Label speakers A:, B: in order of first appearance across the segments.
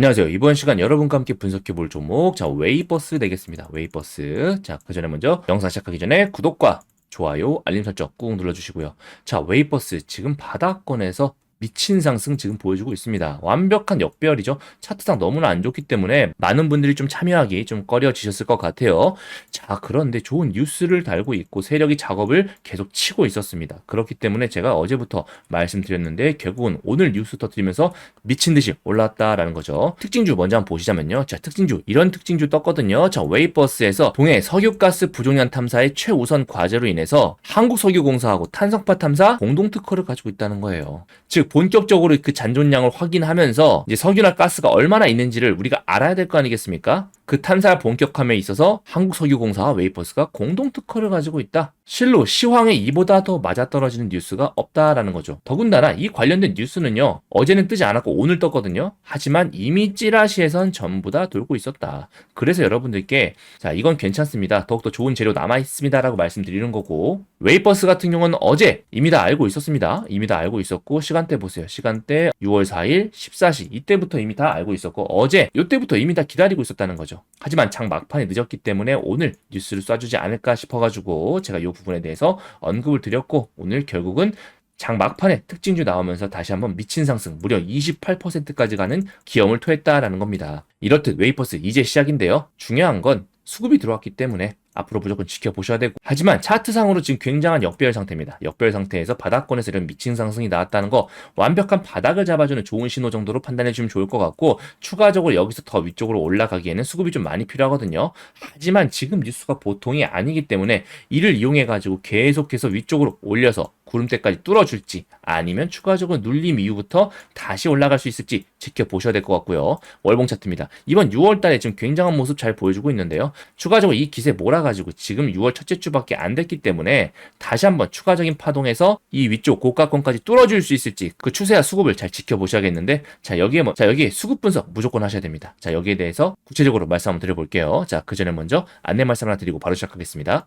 A: 안녕하세요. 이번 시간 여러분과 함께 분석해 볼 종목, 자, 웨이버스 되겠습니다. 웨이버스. 자, 그 전에 먼저 영상 시작하기 전에 구독과 좋아요, 알림 설정 꾹 눌러주시고요. 자, 웨이버스 지금 바닥권에서 미친 상승 지금 보여주고 있습니다. 완벽한 역배열이죠. 차트상 너무나 안 좋기 때문에 많은 분들이 좀 참여하기 좀 꺼려지셨을 것 같아요. 자, 그런데 좋은 뉴스를 달고 있고 세력이 작업을 계속 치고 있었습니다. 그렇기 때문에 제가 어제부터 말씀드렸는데 결국은 오늘 뉴스 터뜨리면서 미친 듯이 올랐다라는 거죠. 특징주 먼저 한번 보시자면요. 자, 특징주 이런 특징주 떴거든요. 자, 웨이버스에서 동해 석유가스 부종량 탐사의 최우선 과제로 인해서 한국석유공사하고 탄성파 탐사 공동 특허를 가지고 있다는 거예요. 즉 본격적으로 그 잔존량을 확인하면서 이제 석유나 가스가 얼마나 있는지를 우리가 알아야 될 거 아니겠습니까? 그 탐사 본격함에 있어서 한국석유공사와 웨이퍼스가 공동 특허를 가지고 있다. 실로 시황에 이보다 더 맞아떨어지는 뉴스가 없다라는 거죠. 더군다나 이 관련된 뉴스는요. 어제는 뜨지 않았고 오늘 떴거든요. 하지만 이미 찌라시에선 전부 다 돌고 있었다. 그래서 여러분들께 자 이건 괜찮습니다. 더욱더 좋은 재료 남아 있습니다라고 말씀드리는 거고 웨이퍼스 같은 경우는 어제 이미 다 알고 있었습니다. 이미 다 알고 있었고 시간대 보세요. 시간대 6월 4일 14시 이때부터 이미 다 알고 있었고 어제 이때부터 이미 다 기다리고 있었다는 거죠. 하지만 장 막판에 늦었기 때문에 오늘 뉴스를 쏴주지 않을까 싶어가지고 제가 이 부분에 대해서 언급을 드렸고 오늘 결국은 장 막판에 특징주 나오면서 다시 한번 미친 상승 무려 28%까지 가는 기염을 토했다라는 겁니다. 이렇듯 웨이퍼스 이제 시작인데요. 중요한 건 수급이 들어왔기 때문에 앞으로 무조건 지켜보셔야 되고 하지만 차트상으로 지금 굉장한 역배열 상태입니다. 역배열 상태에서 바닥권에서 이런 미친 상승이 나왔다는 거 완벽한 바닥을 잡아주는 좋은 신호 정도로 판단해 주면 좋을 것 같고 추가적으로 여기서 더 위쪽으로 올라가기에는 수급이 좀 많이 필요하거든요. 하지만 지금 뉴스가 보통이 아니기 때문에 이를 이용해 가지고 계속해서 위쪽으로 올려서 구름대까지 뚫어줄지 아니면 추가적으로 눌림 이후부터 다시 올라갈 수 있을지 지켜보셔야 될 것 같고요. 월봉 차트입니다. 이번 6월 달에 지금 굉장한 모습 잘 보여주고 있는데요. 추가적으로 이 기세 몰아가지고 지금 6월 첫째 주밖에 안 됐기 때문에 다시 한번 추가적인 파동에서 이 위쪽 고가권까지 뚫어줄 수 있을지 그 추세와 수급을 잘 지켜보셔야겠는데 자 여기에 뭐, 자 여기에 수급 분석 무조건 하셔야 됩니다. 자 여기에 대해서 구체적으로 말씀 한번 드려볼게요. 자 그 전에 먼저 안내 말씀 하나 드리고 바로 시작하겠습니다.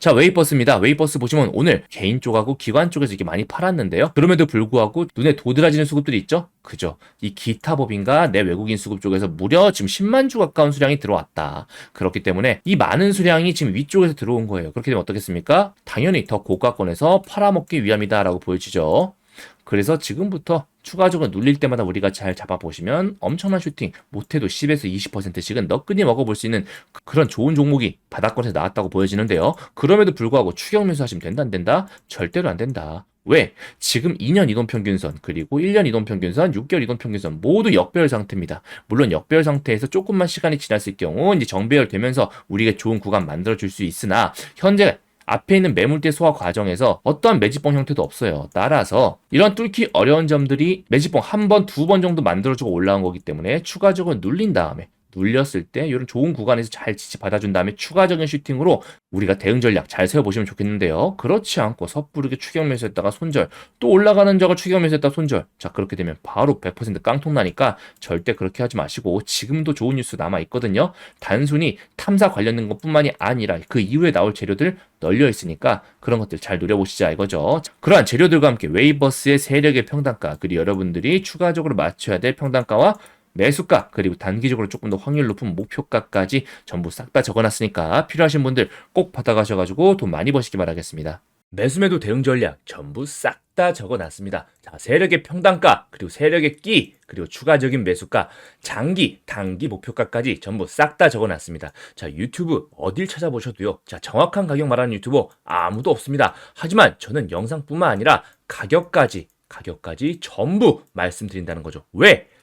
A: 자 웨이버스입니다. 웨이버스 보시면 오늘 개인 쪽하고 기관 쪽에서 이게 많이 팔았는데요. 그럼에도 불구하고 눈에 도드라지는 수급들이 있죠. 그죠. 이 기타 법인과 내 외국인 수급 쪽에서 무려 지금 10만 주 가까운 수량이 들어왔다. 그렇기 때문에 이 많은 수량이 지금 위쪽에서 들어온 거예요. 그렇게 되면 어떻겠습니까? 당연히 더 고가권에서 팔아먹기 위함이다라고 보여지죠. 그래서 지금부터 추가적으로 눌릴 때마다 우리가 잘 잡아보시면 엄청난 슈팅, 못해도 10에서 20%씩은 너끈히 먹어볼 수 있는 그런 좋은 종목이 바닥권에서 나왔다고 보여지는데요. 그럼에도 불구하고 추격 매수하시면 된다 안 된다? 절대로 안 된다. 왜? 지금 2년 이동평균선, 그리고 1년 이동평균선, 6개월 이동평균선 모두 역배열 상태입니다. 물론 역배열 상태에서 조금만 시간이 지났을 경우 이제 정배열 되면서 우리가 좋은 구간 만들어줄 수 있으나 현재 앞에 있는 매물대 소화 과정에서 어떠한 매집봉 형태도 없어요. 따라서 이런 뚫기 어려운 점들이 매집봉 한 번, 두 번 정도 만들어주고 올라온 거기 때문에 추가적으로 눌린 다음에 눌렸을 때 이런 좋은 구간에서 잘 지지 받아준 다음에 추가적인 슈팅으로 우리가 대응 전략 잘 세워보시면 좋겠는데요. 그렇지 않고 섣부르게 추격 매수했다가 손절 또 올라가는 적을 추격 매수했다가 손절 자 그렇게 되면 바로 100% 깡통 나니까 절대 그렇게 하지 마시고 지금도 좋은 뉴스 남아 있거든요. 단순히 탐사 관련된 것뿐만이 아니라 그 이후에 나올 재료들 널려 있으니까 그런 것들 잘 노려보시자 이거죠. 그러한 재료들과 함께 웨이버스의 세력의 평단가 그리고 여러분들이 추가적으로 맞춰야 될 평단가와 매수가 그리고 단기적으로 조금 더 확률 높은 목표가까지 전부 싹 다 적어놨으니까 필요하신 분들 꼭 받아가셔가지고 돈 많이 버시기 바라겠습니다. 매수매도 대응 전략 전부 싹 다 적어놨습니다. 자, 세력의 평단가, 그리고 세력의 끼, 그리고 추가적인 매수가, 장기, 단기 목표가까지 전부 싹 다 적어놨습니다. 자, 유튜브 어딜 찾아보셔도요. 자, 정확한 가격 말하는 유튜버 아무도 없습니다. 하지만 저는 영상뿐만 아니라 가격까지, 가격까지 전부 말씀드린다는 거죠. 왜?